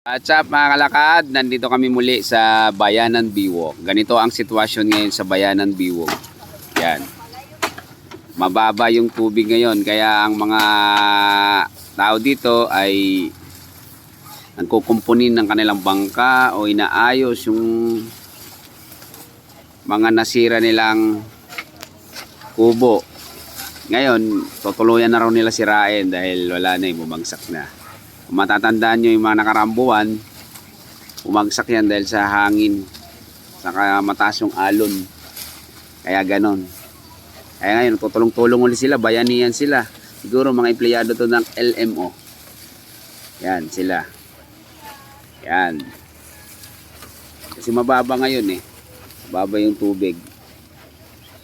What's up mga kalakad? Nandito kami muli sa Bayanan Biwok. Ganito ang sitwasyon ngayon sa Bayanan Biwok. Yan. Mababa yung tubig ngayon kaya ang mga tao dito ay nagkukumpunin ng kanilang bangka o inaayos yung mga nasira nilang kubo. Ngayon, tutuluyan na raw nila sirain dahil wala na, eh, bumagsak na. Kung matatandaan nyo yung mga nakarambuan, umagsak yan dahil sa hangin. Saka mataas yung alon. Kaya ganon. Kaya ngayon, tutulong-tulong ulit sila, bayanihan sila. Siguro mga empleyado to ng LMO. Yan, sila. Yan. Kasi mababa ngayon eh. Mababa yung tubig.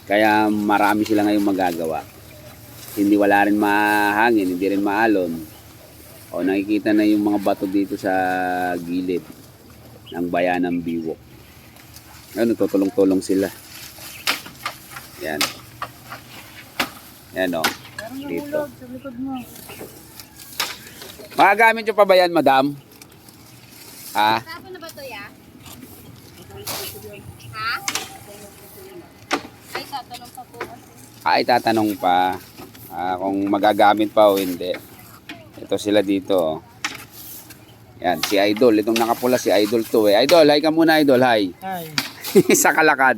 Kaya marami sila ngayong magagawa. Hindi wala rin mahangin, hindi rin maalon. O nakikita na yung mga bato dito sa gilid ng bayan ng Biwok. Ngayon, tutulong-tulong sila. Yan. Yan o. Dito. Magagamit nyo pa ba yan, madam? Ha? Tapon na ba to ya? Ha? Ay, tatanong pa po. Ay, tatanong pa ah, kung magagamit pa o hindi. Ito sila dito. oh. Yan, si Idol. Itong nakapula si Idol to eh. Idol, hi ka muna Idol, hi. Ay, sa kalakad.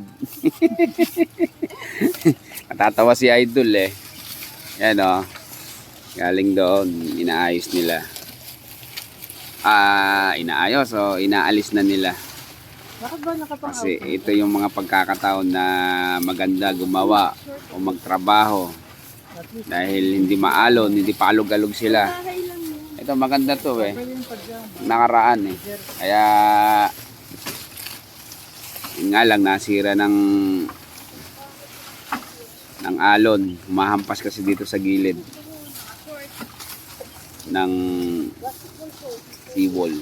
Natatawa si Idol eh. Yan o. Galing doon, inaayos nila. Ah, inaayos o inaalis na nila. bakit ba nakapang Kasi ito yung mga pagkakataon na maganda gumawa o magtrabaho dahil hindi maalon, hindi paalog-alog sila. Ito maganda to eh. Nakaraan eh. Kaya yun nga lang nasira ng ng alon. Humahampas kasi dito sa gilid ng seawall.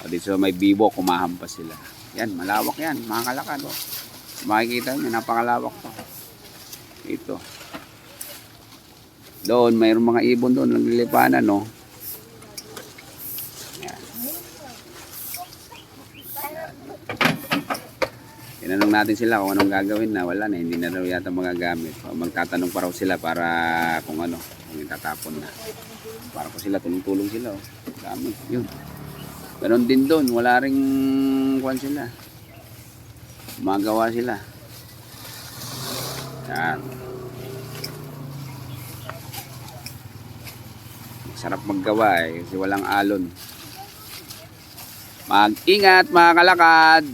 O dito may bibo, kumahampas sila. Yan, malawak yan, mga kalakad. Oh. Makikita nyo, napakalawak to. Ito. Doon, mayroong mga ibon doon, naglilipanan, no? Tinanong natin sila kung anong gagawin na wala na, hindi na raw yata magagamit. Magtatanong pa raw sila para kung ano, kung itatapon na. Para po sila, tulong-tulong sila. Oh. Yun. Ganon din doon, wala ring kwan sila. Magawa sila. Yan. Sarap maggawa eh, kasi walang alon. Mag-ingat mga kalakad!